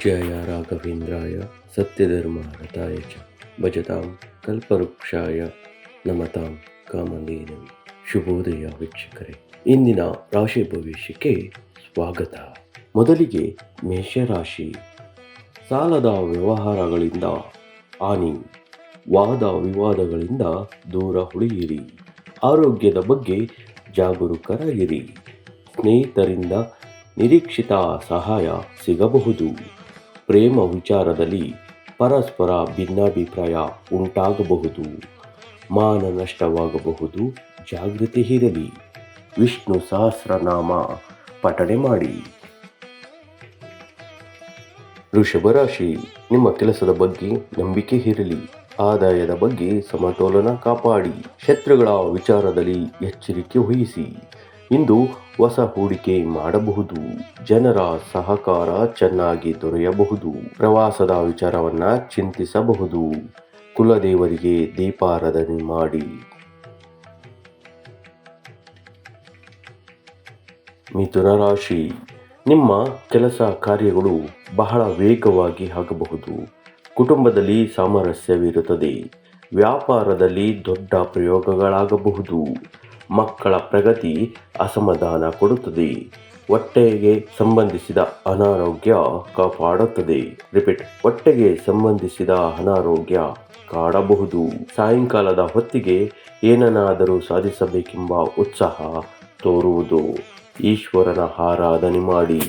ಪೂಜ್ಯಾಯ ರಾಘವೇಂದ್ರಾಯ ಸತ್ಯಧರ್ಮ ರಥಾಯ ಚ ಭಜತಾಂ ಕಲ್ಪವೃಕ್ಷಾಯ ನಮತಾಂ ಕಾಮಧೇನವಿ ಶುಭೋದಯ ವೀಕ್ಷಕರೇ. ಇಂದಿನ ರಾಶಿ ಭವಿಷ್ಯಕ್ಕೆ ಸ್ವಾಗತ. ಮೊದಲಿಗೆ ಮೇಷರಾಶಿ. ಸಾಲದ ವ್ಯವಹಾರಗಳಿಂದ ಹಾನಿ, ವಾದ ವಿವಾದಗಳಿಂದ ದೂರ ಉಳಿಯಿರಿ. ಆರೋಗ್ಯದ ಬಗ್ಗೆ ಜಾಗರೂಕರಾಗಿರಿ. ಸ್ನೇಹಿತರಿಂದ ನಿರೀಕ್ಷಿತ ಸಹಾಯ ಸಿಗಬಹುದು. ಪ್ರೇಮ ವಿಚಾರದಲ್ಲಿ ಪರಸ್ಪರ ಭಿನ್ನಾಭಿಪ್ರಾಯ ಉಂಟಾಗಬಹುದು. ಮಾನ ನಷ್ಟವಾಗಬಹುದು. ಜಾಗೃತಿ ಇರಲಿ. ವಿಷ್ಣು ಸಹಸ್ರನಾಮ ಪಠಣೆ ಮಾಡಿ. ರಾಶಿ, ನಿಮ್ಮ ಕೆಲಸದ ಬಗ್ಗೆ ನಂಬಿಕೆ ಇರಲಿ. ಆದಾಯದ ಬಗ್ಗೆ ಸಮತೋಲನ ಕಾಪಾಡಿ. ಶತ್ರುಗಳ ವಿಚಾರದಲ್ಲಿ ಎಚ್ಚರಿಕೆ ವಹಿಸಿ. ಇಂದು ಹೊಸ ಹೂಡಿಕೆ ಮಾಡಬಹುದು. ಜನರ ಸಹಕಾರ ಚೆನ್ನಾಗಿ ದೊರೆಯಬಹುದು. ಪ್ರವಾಸದ ವಿಚಾರವನ್ನ ಚಿಂತಿಸಬಹುದು. ಕುಲದೇವರಿಗೆ ದೀಪಾರಾಧನೆ ಮಾಡಿ. ಮಿಥುನ ರಾಶಿ. ನಿಮ್ಮ ಕೆಲಸ ಕಾರ್ಯಗಳು ಬಹಳ ವೇಗವಾಗಿ ಆಗಬಹುದು. ಕುಟುಂಬದಲ್ಲಿ ಸಾಮರಸ್ಯವಿರುತ್ತದೆ. ವ್ಯಾಪಾರದಲ್ಲಿ ದೊಡ್ಡ ಪ್ರಯೋಗಗಳಾಗಬಹುದು. ಮಕ್ಕಳ ಪ್ರಗತಿ ಅಸಮಾಧಾನ ಕೊಡುತ್ತದೆ. ಹೊಟ್ಟೆಗೆ ಸಂಬಂಧಿಸಿದ ಅನಾರೋಗ್ಯ ಕಾಪಾಡುತ್ತದೆ. ರಿಪೀಟ್, ಹೊಟ್ಟೆಗೆ ಸಂಬಂಧಿಸಿದ ಅನಾರೋಗ್ಯ ಕಾಡಬಹುದು. ಸಾಯಂಕಾಲದ ಹೊತ್ತಿಗೆ ಏನನ್ನಾದರೂ ಸಾಧಿಸಬೇಕೆಂಬ ಉತ್ಸಾಹ ತೋರುವುದು. ಈಶ್ವರನ ಆರಾಧನೆ ಮಾಡಿ.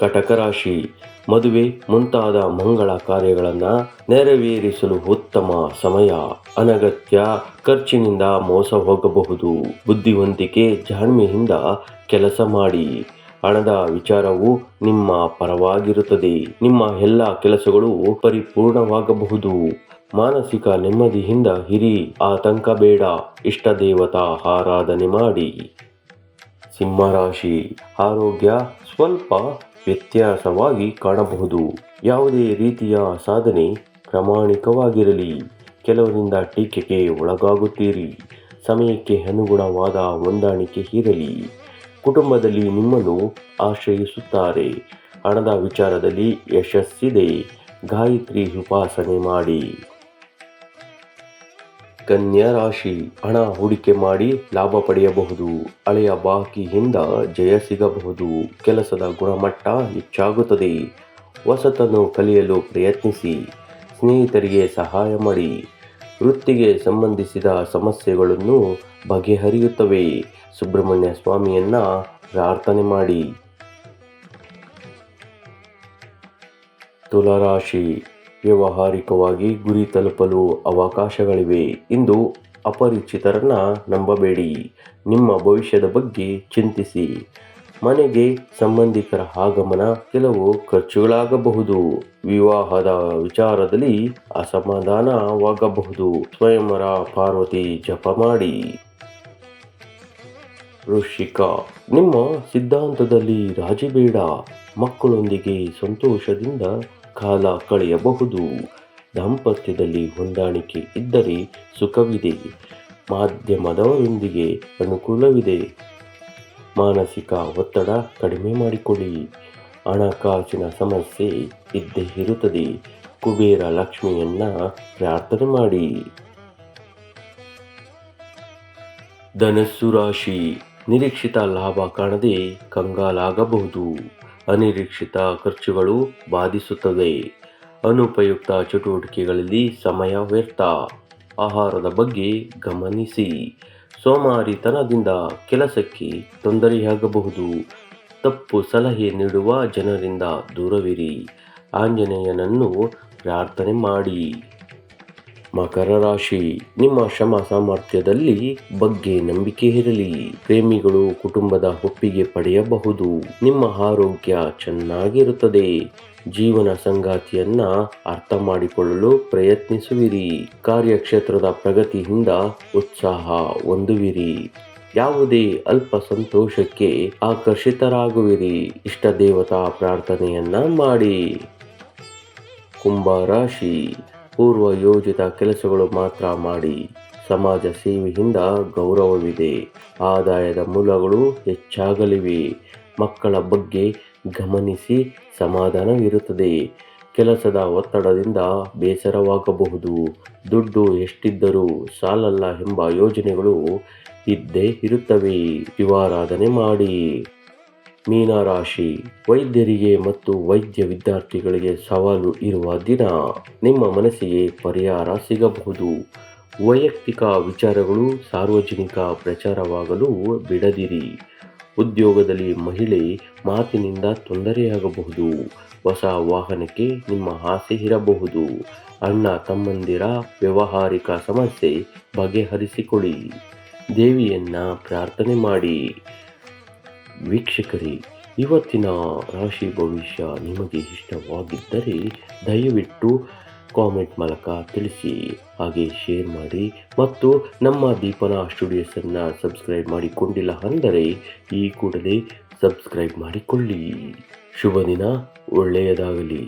ಕಟಕ ರಾಶಿ ಮದುವೆ ಮುಂತಾದ ಮಂಗಳ ಕಾರ್ಯಗಳನ್ನು ನೆರವೇರಿಸಲು ಉತ್ತಮ ಸಮಯ. ಅನಗತ್ಯ ಖರ್ಚಿನಿಂದ ಮೋಸ ಹೋಗಬಹುದು. ಬುದ್ಧಿವಂತಿಕೆ ಜಾಣ್ಮೆಯಿಂದ ಕೆಲಸ ಮಾಡಿ. ಹಣದ ವಿಚಾರವು ನಿಮ್ಮ ಪರವಾಗಿರುತ್ತದೆ. ನಿಮ್ಮ ಎಲ್ಲ ಕೆಲಸಗಳು ಪರಿಪೂರ್ಣವಾಗಬಹುದು. ಮಾನಸಿಕ ನೆಮ್ಮದಿಯಿಂದ ಹಿರಿ ಆತಂಕ ಬೇಡ. ಇಷ್ಟ ದೇವತಾ ಆರಾಧನೆ ಮಾಡಿ. ಸಿಂಹರಾಶಿ ಆರೋಗ್ಯ ಸ್ವಲ್ಪ ವ್ಯತ್ಯಾಸವಾಗಿ ಕಾಣಬಹುದು. ಯಾವುದೇ ರೀತಿಯ ಸಾಧನೆ ಪ್ರಾಮಾಣಿಕವಾಗಿರಲಿ. ಕೆಲವರಿಂದ ಟೀಕೆಗೆ ಒಳಗಾಗುತ್ತೀರಿ. ಸಮಯಕ್ಕೆ ಅನುಗುಣವಾದ ಹೊಂದಾಣಿಕೆ ಇರಲಿ. ಕುಟುಂಬದಲ್ಲಿ ನಿಮ್ಮನ್ನು ಆಶ್ರಯಿಸುತ್ತಾರೆ. ಹಣದ ವಿಚಾರದಲ್ಲಿ ಯಶಸ್ಸಿದೆ. ಗಾಯತ್ರಿ ಉಪಾಸನೆ ಮಾಡಿ. ಕನ್ಯಾ ರಾಶಿ ಹಣ ಹೂಡಿಕೆ ಮಾಡಿ ಲಾಭ ಪಡೆಯಬಹುದು. ಹಳೆಯ ಬಾಕಿಯಿಂದ ಜಯ ಸಿಗಬಹುದು. ಕೆಲಸದ ಗುಣಮಟ್ಟ ಹೆಚ್ಚಾಗುತ್ತದೆ. ಹೊಸತನ್ನು ಕಲಿಯಲು ಪ್ರಯತ್ನಿಸಿ. ಸ್ನೇಹಿತರಿಗೆ ಸಹಾಯ ಮಾಡಿ. ವೃತ್ತಿಗೆ ಸಂಬಂಧಿಸಿದ ಸಮಸ್ಯೆಗಳನ್ನು ಬಗೆಹರಿಯುತ್ತವೆ. ಸುಬ್ರಹ್ಮಣ್ಯ ಸ್ವಾಮಿಯನ್ನ ಪ್ರಾರ್ಥನೆ ಮಾಡಿ. ತುಲಾರಾಶಿ ವ್ಯಾವಹಾರಿಕವಾಗಿ ಗುರಿ ತಲುಪಲು ಅವಕಾಶಗಳಿವೆ. ಇಂದು ಅಪರಿಚಿತರನ್ನ ನಂಬಬೇಡಿ. ನಿಮ್ಮ ಭವಿಷ್ಯದ ಬಗ್ಗೆ ಚಿಂತಿಸಿ. ಮನೆಗೆ ಸಂಬಂಧಿಕರ ಆಗಮನ ಕೆಲವು ಖರ್ಚುಗಳಾಗಬಹುದು. ವಿವಾಹದ ವಿಚಾರದಲ್ಲಿ ಅಸಮಾಧಾನವಾಗಬಹುದು. ಸ್ವಯಂವರ ಪಾರ್ವತಿ ಜಪ ಮಾಡಿ. ವೃಶ್ಚಿಕ, ನಿಮ್ಮ ಸಿದ್ಧಾಂತದಲ್ಲಿ ರಾಜಿ ಬೇಡ. ಮಕ್ಕಳೊಂದಿಗೆ ಸಂತೋಷದಿಂದ ಕಾಲ ಕಳೆಯಬಹುದು. ದಾಂಪತ್ಯದಲ್ಲಿ ಹೊಂದಾಣಿಕೆ ಇದ್ದರೆ ಸುಖವಿದೆ. ಮಾಧ್ಯಮದವರೊಂದಿಗೆ ಅನುಕೂಲವಿದೆ. ಮಾನಸಿಕ ಒತ್ತಡ ಕಡಿಮೆ ಮಾಡಿಕೊಳ್ಳಿ ಹಣಕಾಸಿನ ಸಮಸ್ಯೆ ಇದ್ದೇ ಇರುತ್ತದೆ. ಕುಬೇರ ಲಕ್ಷ್ಮಿಯನ್ನ ಪ್ರಾರ್ಥನೆ ಮಾಡಿ. ಧನಸ್ಸು ರಾಶಿ. ನಿರೀಕ್ಷಿತ ಲಾಭ ಕಾಣದೆ ಕಂಗಾಲಾಗಬಹುದು. ಅನಿರೀಕ್ಷಿತ ಖರ್ಚುಗಳು ಬಾಧಿಸುತ್ತದೆ ಅನುಪಯುಕ್ತ ಚಟುವಟಿಕೆಗಳಲ್ಲಿ ಸಮಯ ವ್ಯರ್ಥ. ಆಹಾರದ ಬಗ್ಗೆ ಗಮನಿಸಿ. ಸೋಮಾರಿತನದಿಂದ ಕೆಲಸಕ್ಕೆ ತೊಂದರೆಯಾಗಬಹುದು. ತಪ್ಪು ಸಲಹೆ ನೀಡುವ ಜನರಿಂದ ದೂರವಿರಿ. ಆಂಜನೇಯನನ್ನು ಪ್ರಾರ್ಥನೆ ಮಾಡಿ. ಮಕರ ರಾಶಿ, ನಿಮ್ಮ ಶ್ರಮ ಸಾಮರ್ಥ್ಯದಲ್ಲಿ ಬಗ್ಗೆ ನಂಬಿಕೆ ಇರಲಿ. ಪ್ರೇಮಿಗಳು ಕುಟುಂಬದ ಒಪ್ಪಿಗೆ ಪಡೆಯಬಹುದು. ನಿಮ್ಮ ಆರೋಗ್ಯ ಚೆನ್ನಾಗಿರುತ್ತದೆ. ಜೀವನ ಸಂಗಾತಿಯನ್ನ ಅರ್ಥ ಮಾಡಿಕೊಳ್ಳಲು ಪ್ರಯತ್ನಿಸುವಿರಿ. ಕಾರ್ಯಕ್ಷೇತ್ರದ ಪ್ರಗತಿಯಿಂದ ಉತ್ಸಾಹ ಹೊಂದುವಿರಿ. ಯಾವುದೇ ಅಲ್ಪ ಸಂತೋಷಕ್ಕೆ ಆಕರ್ಷಿತರಾಗುವಿರಿ. ಇಷ್ಟ ದೇವತಾ ಪ್ರಾರ್ಥನೆಯನ್ನ ಮಾಡಿ. ಕುಂಭ ರಾಶಿ. ಪೂರ್ವ ಯೋಜಿತ ಕೆಲಸಗಳು ಮಾತ್ರ ಮಾಡಿ ಸಮಾಜ ಸೇವೆಯಿಂದ ಗೌರವವಿದೆ. ಆದಾಯದ ಮೂಲಗಳು ಹೆಚ್ಚಾಗಲಿವೆ. ಮಕ್ಕಳ ಬಗ್ಗೆ ಗಮನಿಸಿ ಸಮಾಧಾನವಿರುತ್ತದೆ. ಕೆಲಸದ ಒತ್ತಡದಿಂದ ಬೇಸರವಾಗಬಹುದು. ದುಡ್ಡು ಎಷ್ಟಿದ್ದರೂ ಸಾಲಲ್ಲ ಎಂಬ ಯೋಜನೆಗಳು ಇದ್ದೇ ಇರುತ್ತವೆ. ಶಿವಾರಾಧನೆ ಮಾಡಿ. ಮೀನರಾಶಿ, ವೈದ್ಯರಿಗೆ ಮತ್ತು ವೈದ್ಯ ವಿದ್ಯಾರ್ಥಿಗಳಿಗೆ ಸವಾಲು ಇರುವ ದಿನ ನಿಮ್ಮ ಮನಸ್ಸಿಗೆ ಪರಿಹಾರ ಸಿಗಬಹುದು. ವೈಯಕ್ತಿಕ ವಿಚಾರಗಳು ಸಾರ್ವಜನಿಕ ಪ್ರಚಾರವಾಗಲು ಬಿಡದಿರಿ. ಉದ್ಯೋಗದಲ್ಲಿ ಮಹಿಳೆ ಮಾತಿನಿಂದ ತೊಂದರೆಯಾಗಬಹುದು ಹೊಸ ವಾಹನಕ್ಕೆ ನಿಮ್ಮ ಆಸೆ ಇರಬಹುದು. ಅಣ್ಣ ತಮ್ಮಂದಿರ ವ್ಯವಹಾರಿಕ ಸಮಸ್ಯೆ ಬಗೆಹರಿಸಿಕೊಳ್ಳಿ. ದೇವಿಯನ್ನ ಪ್ರಾರ್ಥನೆ ಮಾಡಿ. ವೀಕ್ಷಕರೇ, ಇವತ್ತಿನ ರಾಶಿ ಭವಿಷ್ಯ ನಿಮಗೆ ಇಷ್ಟವಾಗಿದ್ದರೆ ದಯವಿಟ್ಟು ಕಾಮೆಂಟ್ ಮೂಲಕ ತಿಳಿಸಿ, ಹಾಗೆ ಶೇರ್ ಮಾಡಿ ಮತ್ತು ನಮ್ಮ ದೀಪನ ಸ್ಟುಡಿಯೋಸನ್ನು ಸಬ್ಸ್ಕ್ರೈಬ್ ಮಾಡಿಕೊಂಡಿಲ್ಲ ಅಂದರೆ ಈ ಕೂಡಲೇ ಸಬ್ಸ್ಕ್ರೈಬ್ ಮಾಡಿಕೊಳ್ಳಿ. ಶುಭ ದಿನ, ಒಳ್ಳೆಯದಾಗಲಿ.